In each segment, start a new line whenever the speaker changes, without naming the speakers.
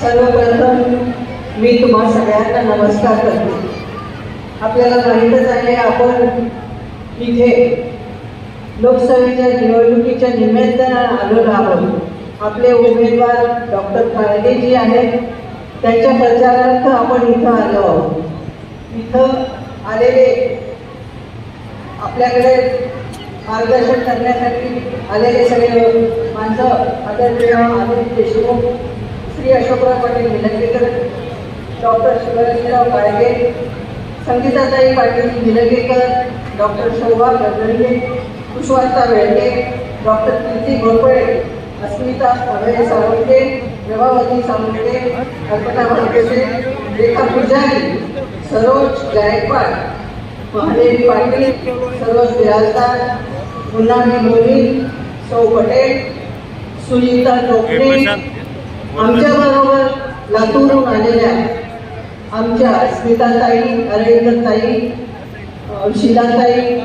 सर्वप्रथम मी तुम्हा सगळ्यांना नमस्कार करते. आपल्याला माहीतच आहे आपण इथे लोकसभेच्या निवडणुकीच्या निमित्तानं आलेलो आहोत. आपले उमेदवार डॉक्टर खारगे जी आहेत. त्यांच्या प्रचारार्थ आपण इथं आलो आहोत. इथं आलेले आपल्याकडे मार्गदर्शन करण्यासाठी आलेले सगळे माणसं आदरणीय Amit Deshmukh Shri Ashokrao Patil Nilangekar doctor Shivrajrao Kalge Sangeetatai Patil Nilangekar doctor Shobha Gadgade Kushwanta Velke doctor Kirti Ghorpade Asmita Abhay Savante Prabhavati Savante Kalpana Bhagwate Rekha पुजारी सरोज गायकवाड महादेवी पाटील सरोज बिराजदार मुन्नामी मोनी सौ पटेल सुनीता टोपणे आमच्याबरोबर लातूरहून आलेल्या आमच्या स्मिताताई अरेंद्रताई शिलाताई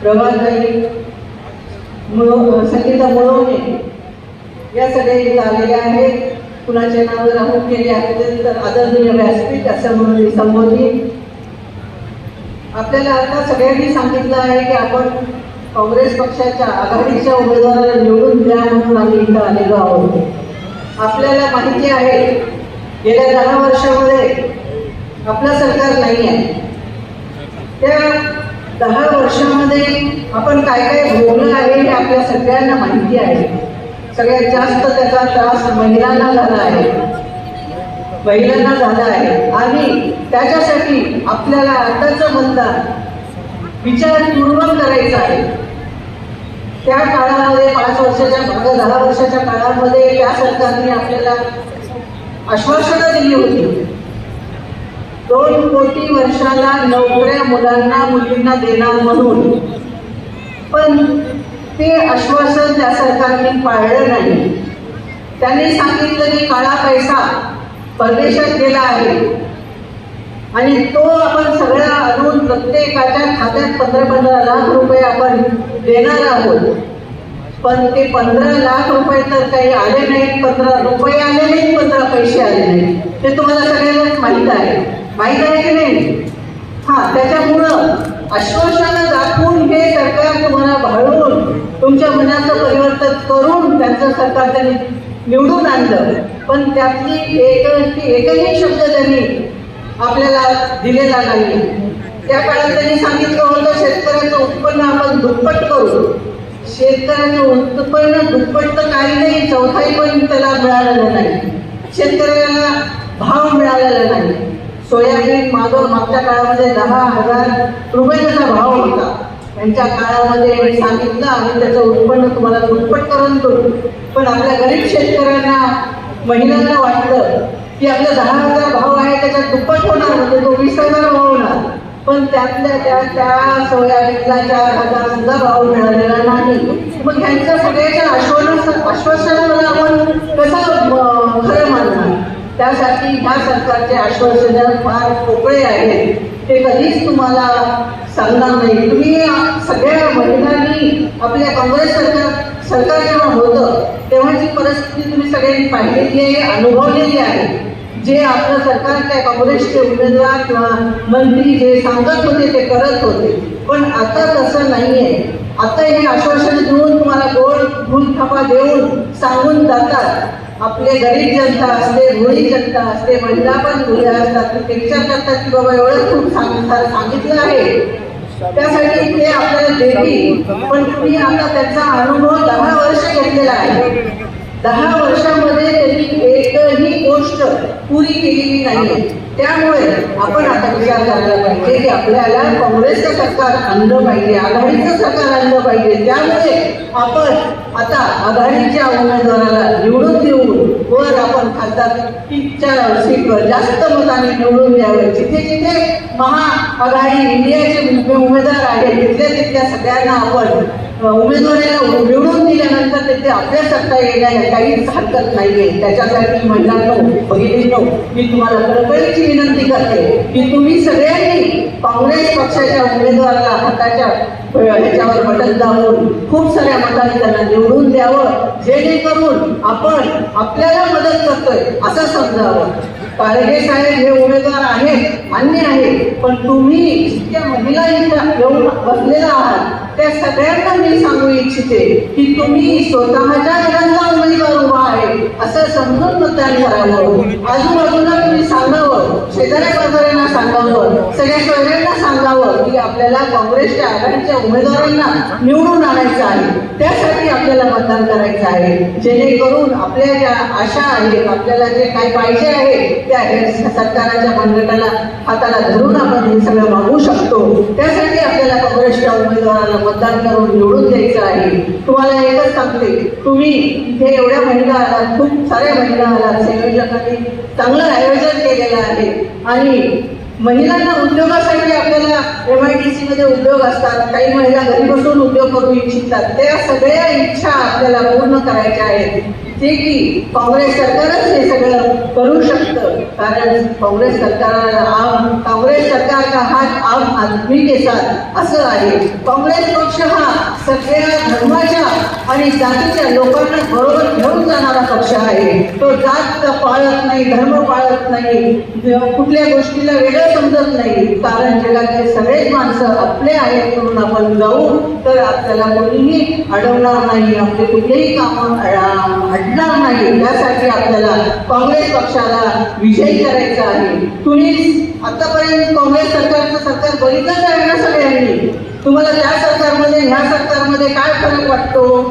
प्रभाताई मुळो संगीता मुळवणे या सगळे आलेल्या आहेत. कुणाचे नाव राहून गेले आहेत तर आदरणीय व्यासपीठ असं म्हणून मी संबोधित आपल्याला आता सगळ्यांनी सांगितलं आहे की आपण काँग्रेस पक्षाच्या आघाडीच्या उमेदवाराला निवडून द्या म्हणून आम्ही इथं आलेलो आहोत. आपल्याला माहिती आहे गेल्या दहा वर्षामध्ये आपलं सरकार नाही आहे त्या दहा वर्षामध्ये आपण काय काय भोगलं आहे हे आपल्या सगळ्यांना माहिती आहे. सगळ्यात जास्त त्याचा त्रास महिलांना झाला आहे. महिलांना झाला आहे. आणि त्याच्यासाठी आपल्याला आताचं मतदान विचारपूर्वक करायचं आहे. त्या काळामध्ये पाच वर्षाच्या मागं दहा वर्षाच्या काळामध्ये त्या सरकारने आपल्याला आश्वासनं दिली होती. दोन कोटी वर्षाला नोकऱ्या मुलांना मुलींना देणार म्हणून. पण ते आश्वासन त्या सरकारने पाळलं नाही. त्यांनी सांगितलं की काळा पैसा परदेशात गेला आहे. आणि तो आपण सगळ्या आणून प्रत्येकाच्या खात्यात पंधरा पंधरा लाख रुपये आपण देणार आहोत. पण ते पंधरा लाख रुपये तर काही आले नाहीत पंधरा रुपये आले नाहीत पंधरा पैसे आले नाहीत. ते तुम्हाला सगळ्यांनाच माहीत आहे. माहीत आहे की नाही? हा त्याच्यामुळं आश्वासनं दाखवून हे सरकार तुम्हाला भाळून तुमच्या मनाचं परिवर्तन करून त्यांचं सरकार त्यांनी निवडून आणलं. पण त्यातली एक एकही शब्द त्यांनी आपल्याला दिलेला नाही त्या काळात त्यांनी सांगितलं होतं शेतकऱ्याचं उत्पन्न आपण दुप्पट करू. शेतकऱ्याचं उत्पन्न दुप्पट तर काही नाही चौथाई पण त्याला मिळालेलं नाही. शेतकऱ्याला भाव मिळालेला नाही. सोयाबीन मागव मागच्या काळामध्ये दहा हजार रुपये त्याचा भाव होता. त्यांच्या काळामध्ये मी सांगितलं आम्ही त्याचं उत्पन्न तुम्हाला दुप्पट करून करू पण आपल्या गरीब शेतकऱ्यांना महिलांना वाटलं की आपलं दहा हजार भाव आहे त्याच्यात दुप्पट होणार म्हणजे तो वीस हजार भाव होणार. पण त्यातल्या त्या त्या सोयाबीनला चार हजार सुद्धा भाव मिळालेला नाही. मग ह्यांच्या सगळ्याच्या आश्वासन आश्वासनाला आपण कसं खरं मानणार? त्यासाठी ह्या सरकारचे आश्वासन फार पोकळे आहेत. ते कधीच तुम्हाला सांगणार नाही. तुम्ही सगळ्या महिलांनी आपल्या काँग्रेस सरकार सरकार जेव्हा होतं तेव्हाची परिस्थिती तुम्ही सगळ्यांनी पाहिलेली आहे अनुभवलेली आहे. जे आपलं सरकारच्या काँग्रेसचे उमेदवार किंवा मंत्री जे सांगत होते ते करत होते. पण आता तसं नाही आहे आता हे आश्वासन देऊन तुम्हाला गोड फुल थापा देऊन सांगून जातात. आपले गरीब जनता असते भोळी जनता असते महिला पण भोळ्या असतात. ते विचार करतात की बाबा एवढं खूप सांग सांगितलं आहे. त्यासाठी ते आपल्याला देतील. पण तुम्ही आता त्याचा अनुभव दहा वर्ष घेतलेला आहे. दहा वर्षामध्ये त्यांनी एकही गोष्ट पुरी केलेली नाहीये. त्यामुळे आपण आता विचार करायला पाहिजे की आपल्याला काँग्रेसचं सरकार आणलं पाहिजे आघाडीचं सरकार आणलं पाहिजे. त्यामुळे आपण आता आघाडीच्या उमेदवाराला निवडून देऊन वर आपण खासदारकीच्या सीटवर जास्त मताने निवडून द्यावे. जिथे जिथे महाआघाडी इंडियाचे उमेदवार आहेत तिथल्या तिथल्या सगळ्यांना आपण उमेदवारीला निवडून दिल्यानंतर ते आपल्या अभ्यास करता येण्याला काहीच हरकत नाहीये. त्याच्यासाठी महिलांनो बहिणींनो मी तुम्हाला कळकळीची विनंती करते की तुम्ही सगळ्यांनी काँग्रेस पक्षाच्या उमेदवाराला हाताच्या ह्याच्यावर बटन दाबून खूप साऱ्या मतांनी त्यांना निवडून द्यावं. जेणेकरून आपण आपल्याला मदत करतोय असं समजावं. पारगे साहेब हे उमेदवार आहेत मान्य आहे पण तुम्ही जितक्या महिला इथं येऊन बसलेला आहात त्या सगळ्यांना मी सांगू इच्छिते की तुम्ही स्वतःच्या घराचा उमेदवार उभा आहे असं समजून मतदान करायला आजूबाजूला तुम्ही सांगावं शेजाऱ्या पाजाऱ्यांना सांगावं सगळ्या शहरांना सांगावं की आपल्याला काँग्रेसच्या आघाडीच्या उमेदवारांना निवडून आणायचं आहे. त्यासाठी आपल्याला मतदान करायचं आहे. जेणेकरून आपल्या ज्या आशा आहेत आपल्याला जे काय पाहिजे आहे त्या सरकाराच्या मनगटाला हाताला धरून आपण हे सगळं मागू शकतो. त्यासाठी आपल्याला काँग्रेसच्या उमेदवाराला मतदान करून निवडून द्यायचं आहे. तुम्हाला एकच सांगते. तुम्ही इथे एवढ्या महिला आलात खूप साऱ्या महिला आलात. संयोजकांनी चांगलं आयोजन केलेलं आहे. आणि महिलांना उद्योगासाठी आपल्याला एम आय डी सी मध्ये उद्योग असतात. काही महिला घरी बसून उद्योग करू इच्छितात. त्या सगळ्या इच्छा आपल्याला पूर्ण करायच्या आहेत. जे की काँग्रेस सरकारच हे सगळं करू शकतं. कारण काँग्रेस सरकार आम काँग्रेस सरकार का हात आम आदमी के साथ. असं आहे. काँग्रेस पक्ष हा सगळ्या धर्माच्या आणि जातीच्या लोकांना बरोबर घेऊन जाणारा पक्ष आहे. तो जात पाळत नाही धर्म पाळत नाही कुठल्या गोष्टीला वेगळं समजत नाही. कारण जगातले सगळेच माणसं आपले आहेत म्हणून आपण जाऊ तर आपल्याला कोणीही अडवणार नाही आपले कुठलेही काम अडणार नाही. त्यासाठी आपल्याला काँग्रेस पक्षाला विजयी करायचा आहे. तुम्ही आतापर्यंत काँग्रेस सरकारचं सरकार बघितलंच आहे ना सगळ्यांनी? तुम्हाला त्या सरकारमध्ये ह्या सरकारमध्ये काय फरक वाटतो?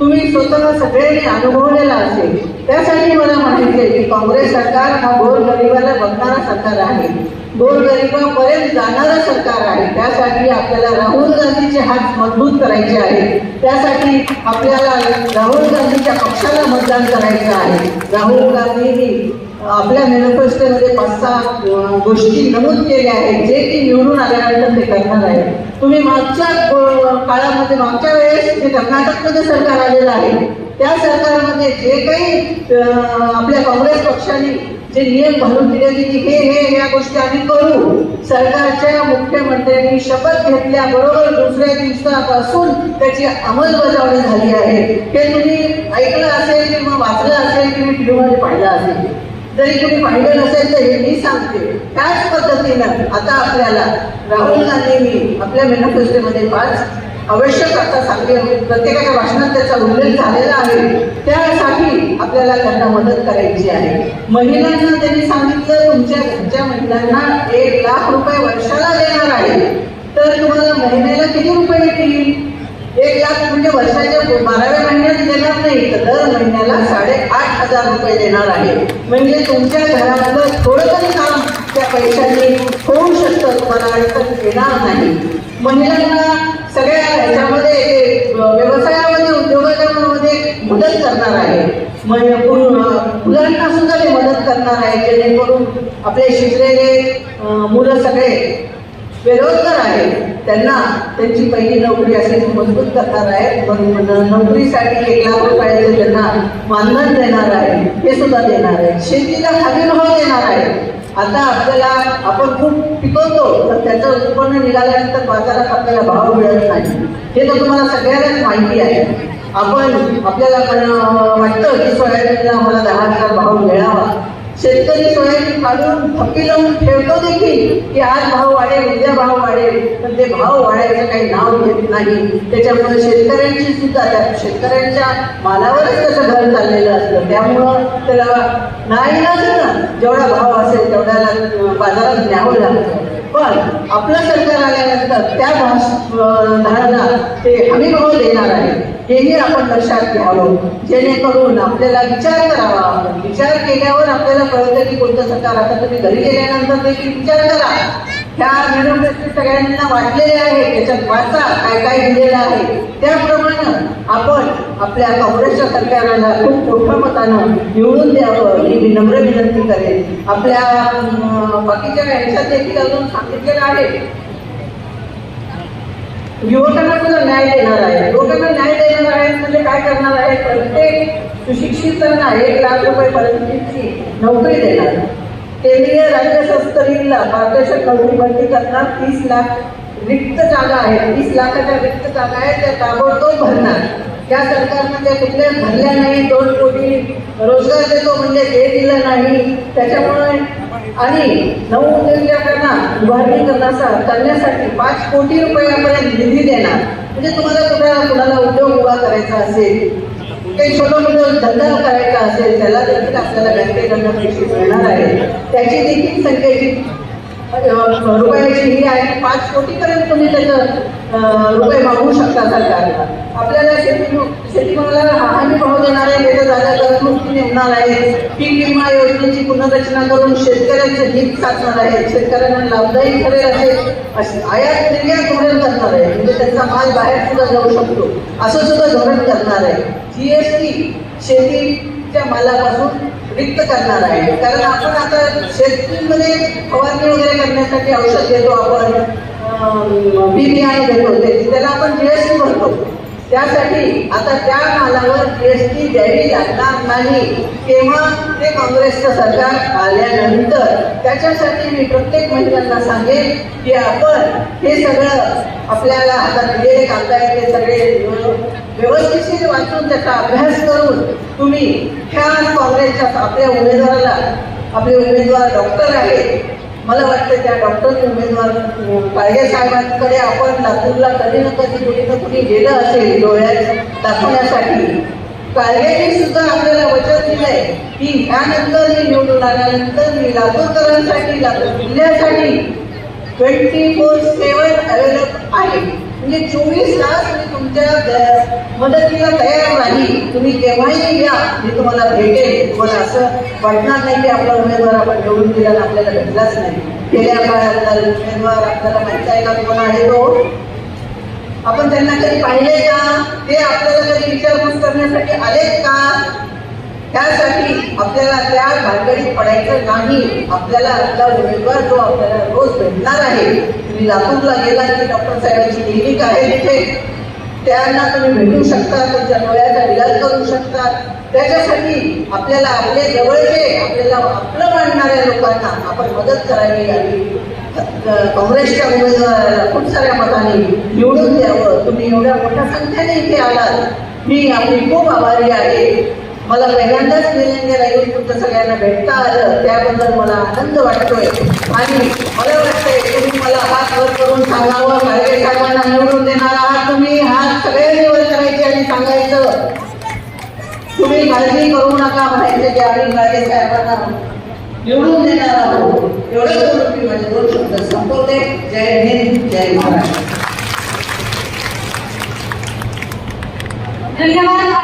तुम्ही स्वतः सगळ्यांनी अनुभवलेला असेल. त्यासाठी मला म्हणायचे की काँग्रेस सरकार हा गोरगरिबाला बघणारा सरकार आहे. गोरगरिबापर्यंत जाणारं सरकार आहे. त्यासाठी आपल्याला राहुल गांधीचे हात मजबूत करायचे आहेत. त्यासाठी आपल्याला राहुल गांधीच्या पक्षाला मतदान करायचं आहे. राहुल गांधींनी आपल्या मॅनिफेस्टोमध्ये पाच सहा गोष्टी नमूद केल्या आहेत. जे की निवडून आल्यानंतर ते करणार आहे तुम्ही मागच्या काळामध्ये मागच्या वेळेस जे कर्नाटकमध्ये सरकार आलेलं आहे त्या सरकारमध्ये जे काही आपल्या काँग्रेस पक्षाने जे नियम घालून दिले की हे हे या गोष्टी आम्ही करू सरकारच्या मुख्यमंत्र्यांनी शपथ घेतल्याबरोबर दुसऱ्या दिवसापासून त्याची अंमलबजावणी झाली आहे. हे तुम्ही ऐकलं असेल किंवा वाचलं असेल किंवा व्हिडिओमध्ये पाहिलं असेल. जरी तुम्ही पाहिलं नसेल तर हे मी सांगते. त्याच पद्धतीनं आता आपल्याला राहुल गांधींनी आपल्या मॅनिफेस्टोमध्ये पाच आवश्यक आता सांगते. प्रत्येकाच्या भाषणात त्याचा उल्लेख झालेला आहे. त्यासाठी आपल्याला त्यांना मदत करायची आहे. महिलांना त्यांनी सांगितलं तुमच्या घरच्या महिलांना एक लाख रुपये वर्षाला देणार आहे. तर तुम्हाला महिन्याला किती रुपये येतील एक लाख म्हणजे वर्षाच्या बाराव्या महिन्यात देणार नाही तर दर महिन्याला साडेआठ हजार रुपये देणार आहे. म्हणजे तुमच्या घरातलं थोडं तरी काम त्या पैशाने होऊ शकतं तुम्हाला अडचण येणार नाही. महिलांना सगळ्या ह्याच्यामध्ये व्यवसायामध्ये उद्योगामध्ये मदत करणार आहे. म्हणजे पूर्ण मुलांना सुद्धा ते मदत करणार आहे जेणेकरून आपले शिकलेले मुलं सगळे बेरोजगार आहेत. त्यांना त्यांची पहिली नोकरी असेल मजबूत करणार आहे. पण नोकरीसाठी एक लाख रुपयाचे त्यांना मानधन देणार आहे हे सुद्धा देणार आहे. शेतीला खाली भाव देणार आहे. आता आपल्याला आपण खूप पिकवतो तर त्याचं उत्पन्न निघाल्यानंतर बाजारात आपल्याला भाव मिळत नाही. हे तर तुम्हाला सगळ्यांनाच माहिती आहे. आपण आपल्याला पण वाटतं की सोयाबीनला मला दहा हजार भाव मिळावा. शेतकरी सोयाबीन घालून थप्पी लावून ठेवतो देखील की आज भाव वाढेल उद्या भाव वाढेल. पण ते भाव वाढायचं काही नाव घेत नाही. त्याच्यामुळे शेतकऱ्यांची सुद्धा त्या शेतकऱ्यांच्या मालावरच त्याचं घर चाललेलं असतं. त्यामुळं त्याला नाही ना जेवढा भाव असेल तेवढ्याला बाजारात न्यावं लागतं. पण आपलं सरकार आल्यानंतर त्या भाव धारणा ते हमी भाव देणार आहे. हेही आपण लक्षात घ्यावं. जेणेकरून आपल्याला विचार करावा विचार केल्यावर आपल्याला कळतं की कोणतं सरकार आता तुम्ही घरी गेल्यानंतर देखील विचार करा. ह्या मॅनिफेस्टो सगळ्यांना वाटलेले आहे त्याच्यात वाचा काय काय दिलेलं आहे. त्याप्रमाणे आपण आपल्या काँग्रेसच्या सरकारला खूप मोठ्या मतानं निवडून द्यावं ही विनम्र विनंती करेन. आपल्या बाकीच्या ह्याच्यात देखील अजून सांगितलेलं आहे. युवकांना सुद्धा न्याय देणार आहे. युवकांना न्याय देणार आहे म्हणजे काय करणार आहे प्रत्येक सुशिक्षितांना एक लाख रुपये पर्यंतची नोकरी देणार. केंद्रीय राज्य संस्थेला पारदर्शक नोकरी भरती करणार तीस लाख रिक्त जागा आहेत. तीस लाखाच्या रिक्त जागा आहेत. त्या ताबडतोब भरणार. त्या सरकारनं त्या कुठल्या भरल्या नाही. दोन कोटी रोजगार देतो म्हणजे ते दिलं नाही. त्याच्यामुळे आणि नऊ उद्योजकांना उभारणी करण्याचा करण्यासाठी पाच कोटी रुपयापर्यंत निधी देणार. म्हणजे तुम्हाला तुम्हाला कुणाला उद्योग उभा करायचा असेल काही छोटं मोठा धंदा करायचा असेल त्याला देखील आपल्याला बँकेकडनं पैसे मिळणार आहे त्याची देखील संख्येची रुपयाची ही आहे. पाच कोटीपर्यंत तुम्ही त्याचं रुपये मागू शकता सरकारला. आपल्याला शेती शेतीमालाला हानी भाव देणार आहे त्याच्या जागा कर्जमुक्ती नेमणार आहे. पीक विमा योजनेची पुनर्रचना करून शेतकऱ्यांचे हित साधणार आहे. शेतकऱ्यांना लाभदायी ठरेल असे असे आयात निर्यात धोरण करणार आहे. म्हणजे त्यांचा माल बाहेर सुद्धा जाऊ शकतो. असं सुद्धा धोरण करणार आहे. जीएसटी शेतीच्या मालापासून रिक्त करणार आहे. कारण आपण आता शेतीमध्ये फवारणी वगैरे करण्यासाठी औषध देतो आपण बी बियाणे देतो ते- त्याला आपण जीएसटी भरतो त्यासाठी आता त्या मालावर जीएसटी द्यावी लागणार नाही तेव्हा ते काँग्रेसचं सरकार आल्यानंतर. त्याच्यासाठी मी प्रत्येक महिलांना सांगेन की आपण हे सगळं आपल्याला आता दिलेले कागद आहेत ते सगळे व्यवस्थिशीर वाचून त्याचा अभ्यास करून तुम्ही ह्या काँग्रेसच्या आपल्या उमेदवाराला आपले उमेदवार डॉक्टर आहेत. मला वाटतं त्या डॉक्टर उमेदवार पाळगे साहेबांकडे. आपण लातूरला कधी ना कधी कुठे ना कुठे गेलं असेल डोळ्यात दाखवण्यासाठी. काळगेंनी सुद्धा आपल्याला वचन दिलंय की ह्यानंतर मी निवडून आल्यानंतर मी लातूरकरांसाठी लातूर जिल्ह्यासाठी ट्वेंटी फोर सेवन अवेलेबल आहे. म्हणजे चोवीस तास मी तुमच्या मदतीला तयार नाही. तुम्ही केव्हाही या मी तुम्हाला भेटेल तुम्हाला असं वाटणार नाही की आपला उमेदवार आपण निवडून दिला आपल्याला भेटलाच नाही. गेल्या काळात उमेदवार आपल्याला माहिती आहे का कोण आहे तो? आपण त्यांना कधी पाहिले का? ते आपल्याला कधी विचारपूस करण्यासाठी आलेत का? त्यासाठी आपल्याला त्या भानगडीत पडायचं नाही. आपल्याला आपला उमेदवार जो आपल्याला रोज भेटणार आहे तुम्ही लातूरला गेला की डॉक्टर साहेबांची क्लिनिक आहे तिथे त्यांना तुम्ही भेटू शकता तुमच्या डोळ्याचा इलाज करू शकता. त्याच्यासाठी आपल्याला आपले जवळचे आपल्याला आपलं मानणाऱ्या लोकांना आपण मदत करावी आणि काँग्रेसच्या उमेदवाराला खूप साऱ्या मताने निवडून द्यावं. तुम्ही एवढ्या मोठ्या संख्येने इथे आलात. मी आपली खूप आभारी आहे. मला पहिल्यांदाच निलंगेला येऊन तुमचं सगळ्यांना भेटता आलं त्याबद्दल मला आनंद वाटतोय. आणि मला वाटतंय तुम्ही मला हात वर करून सांगावं खारगे साहेबांना निवडून देणार आहात तुम्ही. हात सगळ्यांनी वर करायचे आणि सांगायचं. तुम्ही काळजी करू नका म्हणायचं की आम्ही खारगे साहेबांना निवडून देणार आहोत. एवढं करून मी माझे दोन शब्द संपवते. जय हिंद जय महाराष्ट्र.
धन्यवाद.